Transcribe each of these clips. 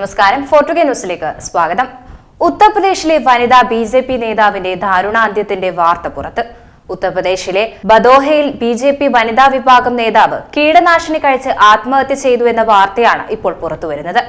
നമസ്കാരം. ഫോർട്ടുഗേ ന്യൂസിലേക്ക് സ്വാഗതം. ഉത്തർപ്രദേശിലെ വനിതാ ബി ജെ പി നേതാവിന്റെ ദാരുണാന്ത്യത്തിന്റെ വാർത്ത പുറത്ത്. ഉത്തർപ്രദേശിലെ ബദോഹയിൽ ബി ജെ പി വനിതാ വിഭാഗം നേതാവ് കീടനാശിനി കഴിച്ച് ആത്മഹത്യ ചെയ്തു എന്ന വാർത്തയാണ് ഇപ്പോൾ പുറത്തുവരുന്നത്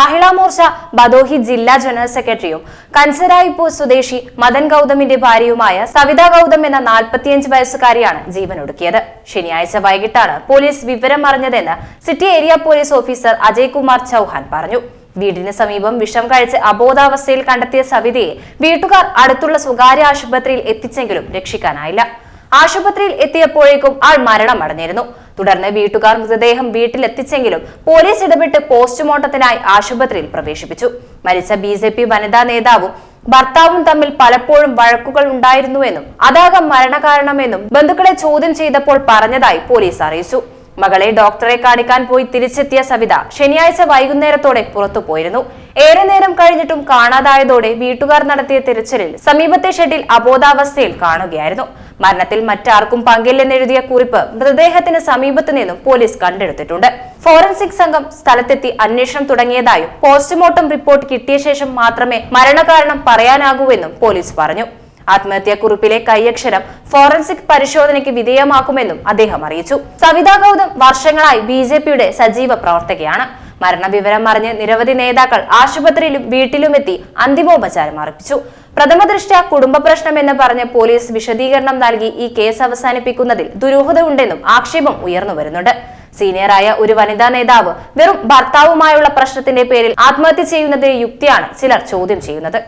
മഹിളാ മോർച്ച ബദോഹി ജില്ലാ ജനറൽ സെക്രട്ടറിയും കൻസരായിപ്പൂർ സ്വദേശി മദൻ ഗൗതമിന്റെ ഭാര്യയുമായ സവിത ഗൗതം എന്ന നാൽപ്പത്തിയഞ്ച് വയസ്സുകാരിയാണ് ജീവനൊടുക്കിയത്. ശനിയാഴ്ച വൈകിട്ടാണ് പോലീസ് വിവരം അറിഞ്ഞതെന്ന് city area police officer Ajay Kumar Chauhan പറഞ്ഞു. വീടിന് സമീപം വിഷം കഴിച്ച് അബോധാവസ്ഥയിൽ കണ്ടെത്തിയ സവിതയെ വീട്ടുകാർ അടുത്തുള്ള സ്വകാര്യ ആശുപത്രിയിൽ എത്തിച്ചെങ്കിലും രക്ഷിക്കാനായില്ല. ആശുപത്രിയിൽ എത്തിയപ്പോഴേക്കും ആൾ മരണമടഞ്ഞിരുന്നു തുടർന്ന് വീട്ടുകാർ മൃതദേഹം വീട്ടിലെത്തിച്ചെങ്കിലും പോലീസ് ഇടപെട്ട് പോസ്റ്റ്മോർട്ടത്തിനായി ആശുപത്രിയിൽ പ്രവേശിപ്പിച്ചു. മരിച്ച ബി ജെ പി വനിതാ നേതാവും ഭർത്താവും തമ്മിൽ പലപ്പോഴും വഴക്കുകൾ ഉണ്ടായിരുന്നുവെന്നും അതാകാം മരണകാരണമെന്നും ബന്ധുക്കളെ ചോദ്യം ചെയ്തപ്പോൾ പറഞ്ഞതായി പോലീസ് അറിയിച്ചു. മകളെ ഡോക്ടറെ കാണിക്കാൻ പോയി തിരിച്ചെത്തിയ സവിത ശനിയാഴ്ച വൈകുന്നേരത്തോടെ പുറത്തു പോയിരുന്നു. ഏറെ നേരം കഴിഞ്ഞിട്ടും കാണാതായതോടെ വീട്ടുകാർ നടത്തിയ തിരച്ചിലിൽ സമീപത്തെ ഷെഡിൽ അബോധാവസ്ഥയിൽ കാണുകയായിരുന്നു. മരണത്തിൽ മറ്റാർക്കും പങ്കില്ലെന്നെഴുതിയ കുറിപ്പ് മൃതദേഹത്തിന് സമീപത്തു നിന്നും പോലീസ് കണ്ടെടുത്തിട്ടുണ്ട്. ഫോറൻസിക് സംഘം സ്ഥലത്തെത്തി അന്വേഷണം തുടങ്ങിയതായും പോസ്റ്റ്മോർട്ടം റിപ്പോർട്ട് കിട്ടിയ ശേഷം മാത്രമേ മരണകാരണം പറയാനാകൂവെന്നും പോലീസ് പറഞ്ഞു. ആത്മഹത്യാക്കുറിപ്പിലെ കൈയക്ഷരം ഫോറൻസിക് പരിശോധനയ്ക്ക് വിധേയമാക്കുമെന്നും അദ്ദേഹം അറിയിച്ചു. സവിതാ ഗൗതം വർഷങ്ങളായി ബി സജീവ പ്രവർത്തകയാണ്. മരണവിവരം അറിഞ്ഞ് നിരവധി നേതാക്കൾ ആശുപത്രിയിലും വീട്ടിലുമെത്തി അന്തിമോപചാരം അർപ്പിച്ചു. പ്രഥമ ദൃഷ്ട്യാ കുടുംബ പ്രശ്നമെന്ന് പറഞ്ഞ് പോലീസ് വിശദീകരണം നൽകി ഈ കേസ് അവസാനിപ്പിക്കുന്നതിൽ ദുരൂഹത ഉണ്ടെന്നും ആക്ഷേപം ഉയർന്നു വരുന്നുണ്ട്. സീനിയറായ ഒരു വനിതാ നേതാവ് വെറും ഭർത്താവുമായുള്ള പ്രശ്നത്തിന്റെ പേരിൽ ആത്മഹത്യ ചെയ്യുന്നതിന് യുക്തിയാണ് ചിലർ ചോദ്യം ചെയ്യുന്നത്.